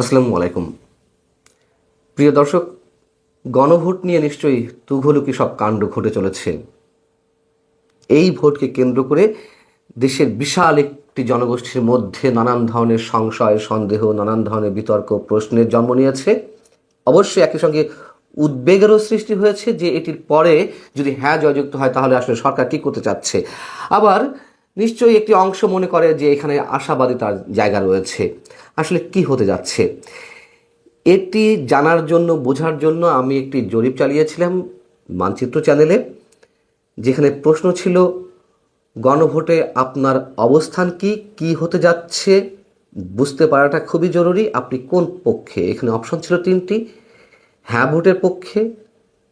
আসসালামু আলাইকুম। প্রিয় দর্শক, গণভোট নিয়ে নিশ্চয়ই তুঘলুকি সব কাণ্ড ঘটে চলেছে। এই ভোটকে কেন্দ্র করে দেশের বিশাল একটি জনগোষ্ঠীর মধ্যে নানান ধরনের সংশয়, সন্দেহ, নানান ধরনের বিতর্ক, প্রশ্নের জন্ম নিয়েছে। অবশ্যই একই সঙ্গে উদ্বেগেরও সৃষ্টি হয়েছে যে এটির পরে যদি হ্যাঁ জয়যুক্ত হয়, তাহলে আসলে সরকার কী করতে চাচ্ছে? আবার নিশ্চয়ই একটি অংশ মনে করে যে এখানে আশাবাদী তার জায়গা রয়েছে। আসলে কি হতে যাচ্ছে? এটি জানার জন্য, বোঝার জন্য আমি একটি জরিপ চালিয়েছিলাম মানচিত্র চ্যানেলে, যেখানে প্রশ্ন ছিল, গণভোটে আপনার অবস্থান কি কি হতে যাচ্ছে? বুঝতে পারাটা খুবই জরুরি। আপনি কোন পক্ষে? এখানে অপশন ছিল তিনটি হ্যাঁ ভোটের পক্ষে,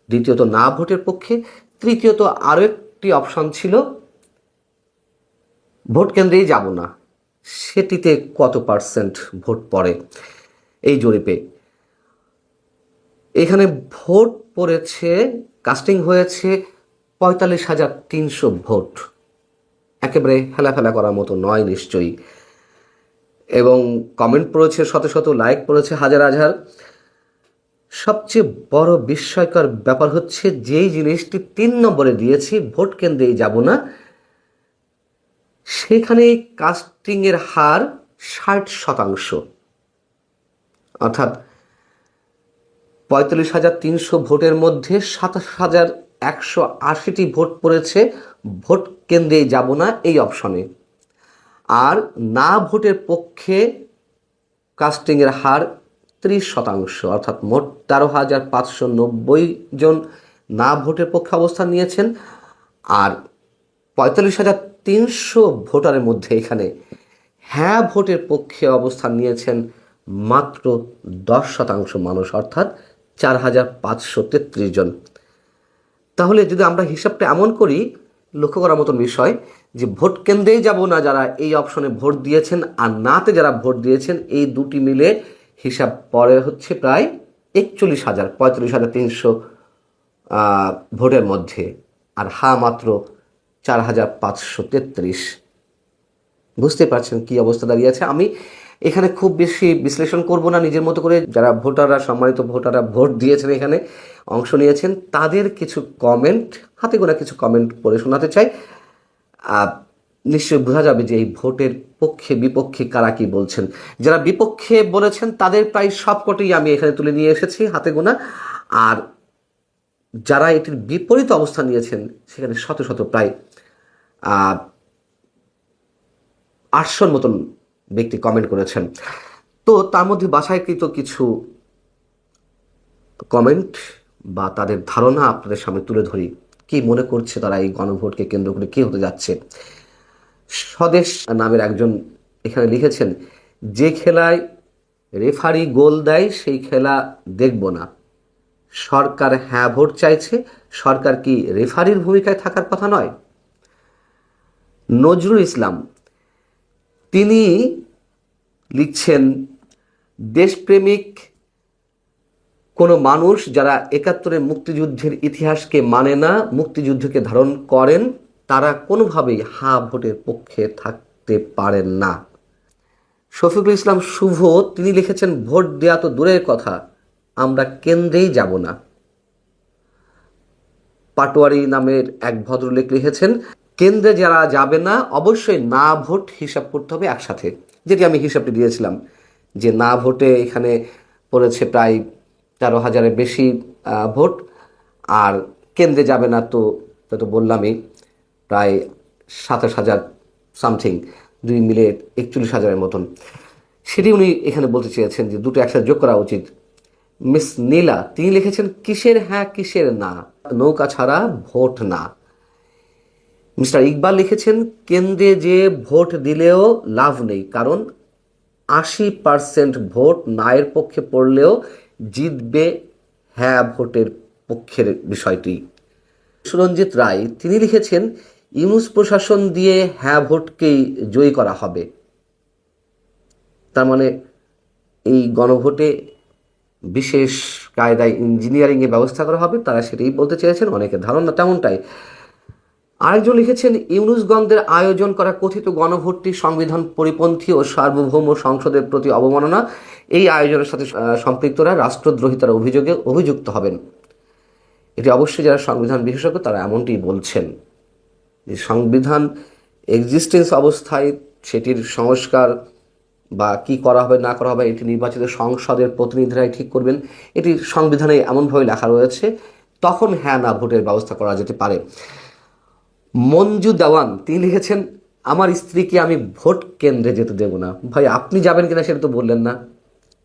দ্বিতীয়ত না ভোটের পক্ষে, তৃতীয়ত আরও একটি অপশন ছিল ভোট কেন্দ্রেই যাব না। সেটিতে কত পার্সেন্ট ভোট পড়ে এই জরিপে? এখানে ভোট পড়েছে, কাস্টিং হয়েছে পঁয়তাল্লিশ হাজার তিনশো ভোট। একেবারে হেলাফেলা করার মতো নয় নিশ্চয়ই। এবং কমেন্ট পড়েছে, শত শত লাইক পড়েছে, হাজার হাজার। সবচেয়ে বড় বিস্ময়কর ব্যাপার হচ্ছে, যেই জিনিসটি তিন নম্বরে দিয়েছি, ভোট কেন্দ্রেই যাব না। সেখানে কাস্টিংয়ের হার ষাট শতাংশ। অর্থাৎ পঁয়তাল্লিশ হাজার তিনশো ভোটের মধ্যে সাতাশ হাজার একশো আশিটি ভোট পড়েছে। ভোট কেন্দ্রেই যাব না এই অপশনে। আর না ভোটের পক্ষে কাস্টিংয়ের হার ত্রিশ শতাংশ, অর্থাৎ মোট তেরো হাজার পাঁচশো নব্বই জন না ভোটের পক্ষে অবস্থান নিয়েছেন। আর পঁয়তাল্লিশ হাজার তিনশো ভোটারের মধ্যে এখানে হ্যাঁ ভোটের পক্ষে অবস্থান নিয়েছেন মাত্র দশ শতাংশ মানুষ, অর্থাৎ চার হাজার পাঁচশো তেত্রিশ জন। তাহলে যদি আমরা হিসাবটা এমন করি, লক্ষ্য করার মতন বিষয় যে ভোট কেন্দ্রেই যাব না যারা এই অপশনে ভোট দিয়েছেন আর নাতে যারা ভোট দিয়েছেন, এই দুটি মিলে হিসাব পরে হচ্ছে প্রায় একচল্লিশ হাজার পঁয়তাল্লিশ হাজার তিনশো ভোটের মধ্যে। আর হা মাত্র চার হাজার পাঁচশো তেত্রিশ। বুঝতে পারছেন কি অবস্থা দাঁড়িয়ে আছে? আমি এখানে খুব বেশি বিশ্লেষণ করব না, নিজের মতো করে যারা ভোটাররা, সম্মানিত ভোটাররা ভোট দিয়েছেন এখানে, অংশ নিয়েছেন, তাদের কিছু কমেন্ট হাতে গোনা কিছু কমেন্ট পড়ে শোনাতে চাই। নিশ্চয়ই বোঝা যাবে যে এই ভোটের পক্ষে, বিপক্ষে কারা কি বলছেন। যারা বিপক্ষে বলেছেন, তাদের প্রায় সবকটি আমি এখানে তুলে নিয়ে এসেছি হাতে গোনা। আর যারা এটির বিপরীত অবস্থান নিয়েছেন, সেখানে শত শত প্রায় আটশোর মতন ব্যক্তি কমেন্ট করেছেন। তো তার মধ্যে বাছাইকৃত কিছু কমেন্ট বা তাদের ধারণা আপনাদের সামনে তুলে ধরি। কি মনে করছে তারা এই গণভোটকে কেন্দ্র করে কী হতে যাচ্ছে? স্বদেশ নামের একজন এখানে লিখেছেন, যে খেলায় রেফারি গোল দেয়, সেই খেলা দেখব না। সরকার হ্যাঁ ভোট চাইছে, সরকার কি রেফারির ভূমিকায় থাকার কথা নয়? নজরুল ইসলাম, তিনি লিখছেন, দেশপ্রেমিক কোনো মানুষ যারা একাত্তরের মুক্তিযুদ্ধের ইতিহাসকে মানে না, মুক্তিযুদ্ধকে ধারণ করেন, তারা কোনোভাবেই হা ভোটের পক্ষে থাকতে পারেন না। শফিকুল ইসলাম শুভ, তিনি লিখেছেন, ভোট দেওয়া তো দূরের কথা, আমরা কেন্দ্রেই যাব না। পাটোয়ারি নামের এক ভদ্রলেখ লিখেছেন কেন্দ্রে যারা যাবে না, অবশ্যই না ভোট হিসাব করতে হবে একসাথে। যেটি আমি হিসাবটি দিয়েছিলাম যে না ভোটে এখানে পড়েছে প্রায় তেরো হাজারের বেশি ভোট। আর কেন্দ্রে যাবে না তো তো বললামই, প্রায় সাতাশ হাজার সামথিং, দুই মিলে একচল্লিশ হাজারের মতন। সেটি উনি এখানে বলতে চেয়েছেন যে দুটো একসাথে যোগ করা উচিত। মিস নীলা, তিনি লিখেছেন, কিসের হ্যাঁ কিসের না? নৌকা ছাড়া ভোট না। মিস্টার ইকবাল লিখেছেন, কেন্দ্রে যে ভোট দিলেও লাভ নেই, কারণ আশি পার্সেন্ট ভোট নায়ের পক্ষে পড়লেও জিতবে হ্যাঁ ভোটের পক্ষের বিষয়টি। সুরঞ্জিত রায়, তিনি লিখেছেন, ইউনুস প্রশাসন দিয়ে হ্যাঁ ভোটকেই জয়ী করা হবে। তার মানে এই গণভোটে বিশেষ কায়দায় ইঞ্জিনিয়ারিংয়ে ব্যবস্থা করা হবে, তারা সেটাই বলতে চেয়েছেন, অনেকের ধারণা তেমনটাই। আরেকজন লিখেছেন ইউনুসগঞ্জের আয়োজন করা কথিত গণভোটটি সংবিধান পরিপন্থী ও সার্বভৌম সংসদের প্রতি অবমাননা। এই আয়োজনের সাথে সম্পৃক্তরা রাষ্ট্রদ্রোহিতার অভিযোগে অভিযুক্ত হবেন। এটি অবশ্যই যারা সংবিধান বিশেষজ্ঞ, তারা এমনটি বলছেন যে সংবিধান এক্সিস্টেন্স অবস্থায় সেটির সংস্কার বা কি করা হবে, না করা হবে, এটি নির্বাচিত সংসদের প্রতিনিধিরাই ঠিক করবেন। এটি সংবিধানে এমনভাবে লেখা রয়েছে, তখন হ্যাঁ না, ভোটের ব্যবস্থা করা যেতে পারে। মঞ্জু দেওয়ান, তিনি লিখেছেন, আমার স্ত্রীকে আমি ভোট কেন্দ্রে যেতে দেব না। ভাই, আপনি যাবেন কিনা সেটা তো বললেন না।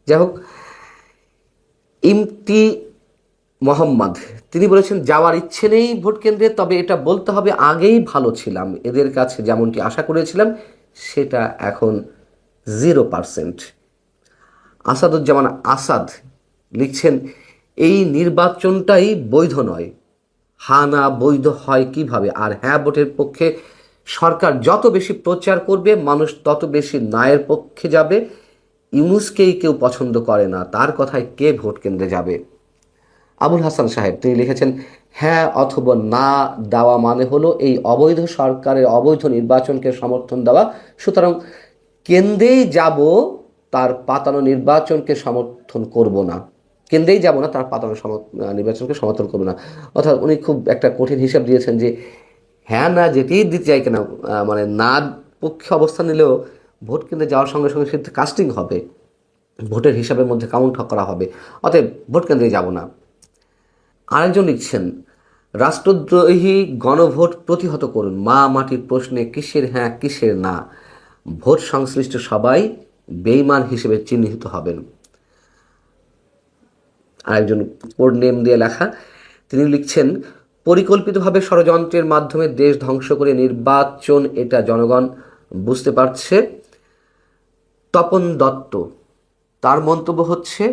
যাই হোক, ইমতি মোহাম্মদ, তিনি বলেছেন, যাওয়ার ইচ্ছে নেই ভোট কেন্দ্রে, তবে এটা বলতে হবে, আগেই ভালো ছিলাম। এদের কাছে যেমনটি আশা করেছিলাম, সেটা এখন জিরো পার্সেন্ট আসাদুজ্জামান আসাদ লিখছেন, এই নির্বাচনটাই বৈধ নয়। হা না বৈধ হয় কীভাবে? আর হ্যাঁ ভোটের পক্ষে সরকার যত বেশি প্রচার করবে, মানুষ তত বেশি ন্যায়ের পক্ষে যাবে। ইউনুসকেই কেউ পছন্দ করে না, তার কথায় কে ভোট কেন্দ্রে যাবে? আবুল হাসান সাহেব, তিনি লিখেছেন হ্যাঁ অথবা না দেওয়া মানে হলো এই অবৈধ সরকারের অবৈধ নির্বাচনকে সমর্থন দেওয়া। সুতরাং কেন্দ্রেই যাব, তার পাতানো নির্বাচনকে সমর্থন করব না। কেন্দ্রেই যাব না, তার পাতানো নির্বাচনকে সমর্থন করব না। অর্থাৎ উনি খুব একটা কঠিন হিসাব দিয়েছেন যে হ্যাঁ না, যেতেই দিতে চাই কেন মানে না পক্ষে অবস্থান নিলেও ভোট কেন্দ্রে যাওয়ার সঙ্গে সঙ্গে সেটা কাস্টিং হবে। ভোটের হিসাবের মধ্যে কাউন্ট করা হবে। অতএব ভোট কেন্দ্রে যাব না। আরেকজন লিখছেন, রাষ্ট্রদ্রোহী গণভোট প্রতিহত করুন। মা মাটির প্রশ্নে কিসের হ্যাঁ কিসের না? ভোট সংশ্লিষ্ট সবাই বেইমান হিসেবে চিহ্নিত হবেন। আরেকজন কোড নেম দিয়ে লেখা। তিনি লিখছেন, পরিকল্পিতভাবে ষড়যন্ত্রের মাধ্যমে দেশ ধ্বংস করে নির্বাচন এটা জনগণ বুঝতে পারছে। তপন দত্ত, তার মন্তব্য হচ্ছে,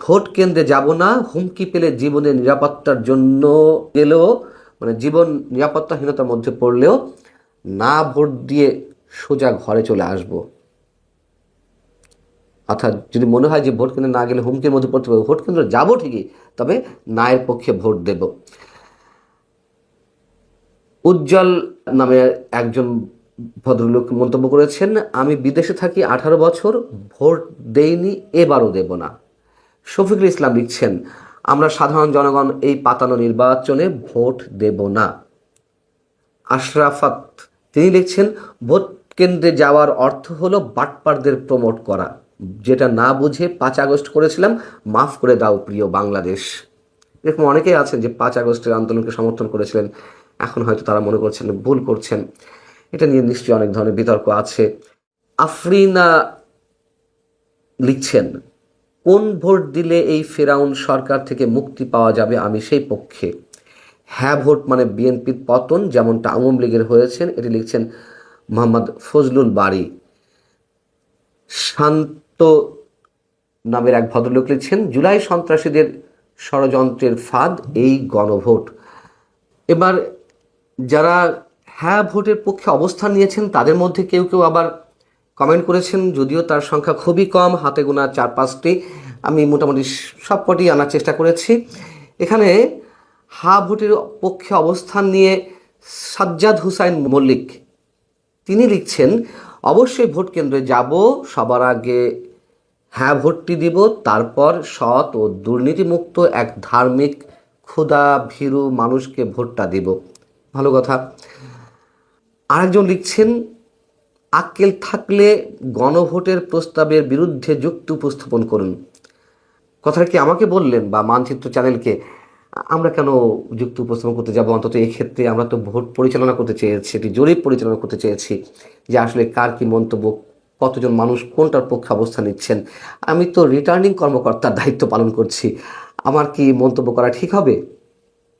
ভোট কেন্দ্রে যাব না, হুমকি পেলে জীবনের নিরাপত্তার জন্য গেলেও মানে জীবন নিরাপত্তাহীনতার মধ্যে পড়লেও, না ভোট দিয়ে সোজা ঘরে চলে আসব। অর্থাৎ যদি মনে হয় যে ভোট কেন্দ্রে না গেলে হুমকির মধ্যে পড়তে পারব, ভোট কেন্দ্রে যাব ঠিকই, তবে নায়ের পক্ষে ভোট দেব। উজ্জ্বল নামে একজন ভদ্রলোক মন্তব্য করেছেন, আমি বিদেশে থাকি আঠারো বছর, ভোট দেইনি, এবারও দেব না। শফিকুল ইসলাম লিখছেন, আমরা সাধারণ জনগণ এই পাতানো নির্বাচনে ভোট দেব না। আশরাফাত তিনি লিখছেন, ভোট কেন্দ্রে যাওয়ার অর্থ হলো বাটপারদের প্রমোট করা। যেটা না বুঝে পাঁচ আগস্ট করেছিলাম, মাফ করে দাও প্রিয় বাংলাদেশ। এরকম অনেকেই আছেন যে পাঁচ আগস্টের আন্দোলনকে সমর্থন করেছিলেন, এখন হয়তো তারা মনে করছেন ভুল করছেন। এটা নিয়ে নিশ্চয়ই অনেক ধরনের বিতর্ক আছে। আফরিনা লিখছেন, কোন ভোট দিলে এই ফেরাউন সরকার থেকে মুক্তি পাওয়া যাবে আমি সেই পক্ষে? হ্যাঁ ভোট মানে বিএনপির পতন, যেমনটা আওয়ামী লীগের হয়েছেন এটি লিখছেন মোহাম্মদ ফজলুল বাড়ি শান্ত নামের এক ভদ্রলোক লিখছেন, জুলাই সন্ত্রাসীদের ষড়যন্ত্রের ফাঁদ, এই গণভোট। এবার যারা হ্যাঁ ভোটের পক্ষে অবস্থান নিয়েছেন, তাদের মধ্যে কেউ কেউ আবার কমেন্ট করেছেন, যদিও তার সংখ্যা খুবই কম, হাতে গোনা চার পাঁচটি। আমি মোটামুটি সব কটি আনার চেষ্টা করেছি। এখানে হা ভোটের পক্ষে অবস্থান নিয়ে সাজ্জাদ হুসাইন মল্লিক, তিনি লিখছেন, অবশ্যই ভোট কেন্দ্রে যাব, সবার আগে হ্যাঁ ভোটটি দিব। তারপর সৎ ও দুর্নীতিমুক্ত এক ধার্মিক, ক্ষুধা ভীরু মানুষকে ভোটটা দিব। ভালো কথা। আরেকজন লিখছেন, আক্কেল থাকলে গণভোটের প্রস্তাবের বিরুদ্ধে যুক্তি উপস্থাপন করুন। কথাটা কি আমাকে বললেন বা মানচিত্র চ্যানেলকে? আমরা কেন যুক্তি উপস্থাপন করতে যাব? অন্তত এই ক্ষেত্রে আমরা তো ভোট পরিচালনা করতে চেয়েছি এটি জরিপ পরিচালনা করতে চেয়েছি যে আসলে কার কি মন্তব্য কতজন মানুষ কোনটার পক্ষে অবস্থান নিচ্ছেন? আমি তো রিটার্নিং কর্মকর্তার দায়িত্ব পালন করছি। আমার কি মন্তব্য করা ঠিক হবে?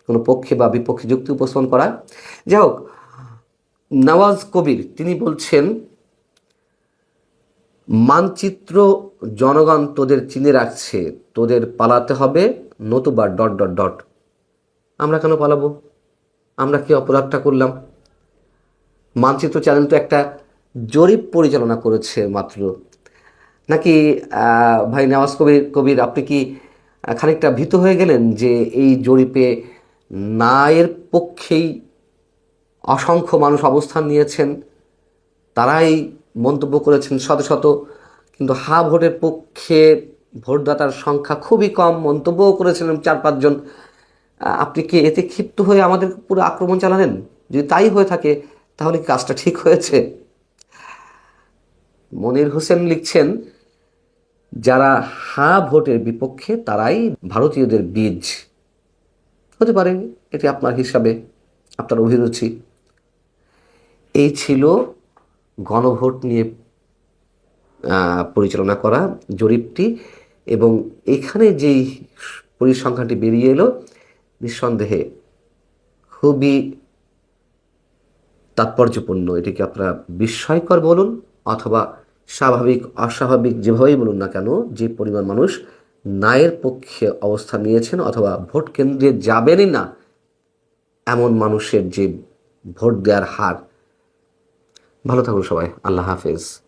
কোনো পক্ষে বা বিপক্ষে যুক্তি উপস্থাপন করা? যাই হোক, নওয়াজ কবির, তিনি বলছেন, মানচিত্র জনগণ তোদের চিনে রাখছে, তোদের পালাতে হবে নতুবা ডট ডট ডট। আমরা কেন পালাবো? আমরা কি অপরাধটা করলাম? মানচিত্র চ্যানেল তো একটা জরিপ পরিচালনা করেছে মাত্র। নাকি ভাই নেওয়াজ কবির কবির, আপনি কি খানিকটা ভীত হয়ে গেলেন যে এই জরিপে নায়ের পক্ষেই অসংখ্য মানুষ অবস্থান নিয়েছেন? তারাই মন্তব্য করেছেন শত শত, কিন্তু হা ভোটের পক্ষে ভোটদাতার সংখ্যা খুবই কম মন্তব্যও করেছিলেন চার পাঁচজন আপনি কি এতে ক্ষিপ্ত হয়ে আমাদের পুরো আক্রমণ চালালেন? যদি তাই হয়ে থাকে, তাহলে কাজটা ঠিক হয়েছে? মনির হোসেন লিখছেন, যারা হা ভোটের বিপক্ষে, তারাই ভারতীয়দের বীজ। হতে পারে, এটি আপনার হিসাবে, আপনার অভিরুচি। এই ছিল গণভোট নিয়ে পরিচালনা করা জরিপটি, এবং এখানে যেই পরিসংখ্যানটি বেরিয়ে এলো, নিঃসন্দেহে খুবই তাৎপর্যপূর্ণ। এটিকে আপনারা বিস্ময়কর বলুন। অথবা স্বাভাবিক, অস্বাভাবিক যেভাবেই বলুন না কেন, যে পরিমাণ মানুষ নায়ের পক্ষে অবস্থান নিয়েছেন অথবা ভোট কেন্দ্রে যাবেনই না, এমন মানুষের যে ভোট দেওয়ার হার। ভালো থাকুন সবাই। আল্লাহ হাফেজ।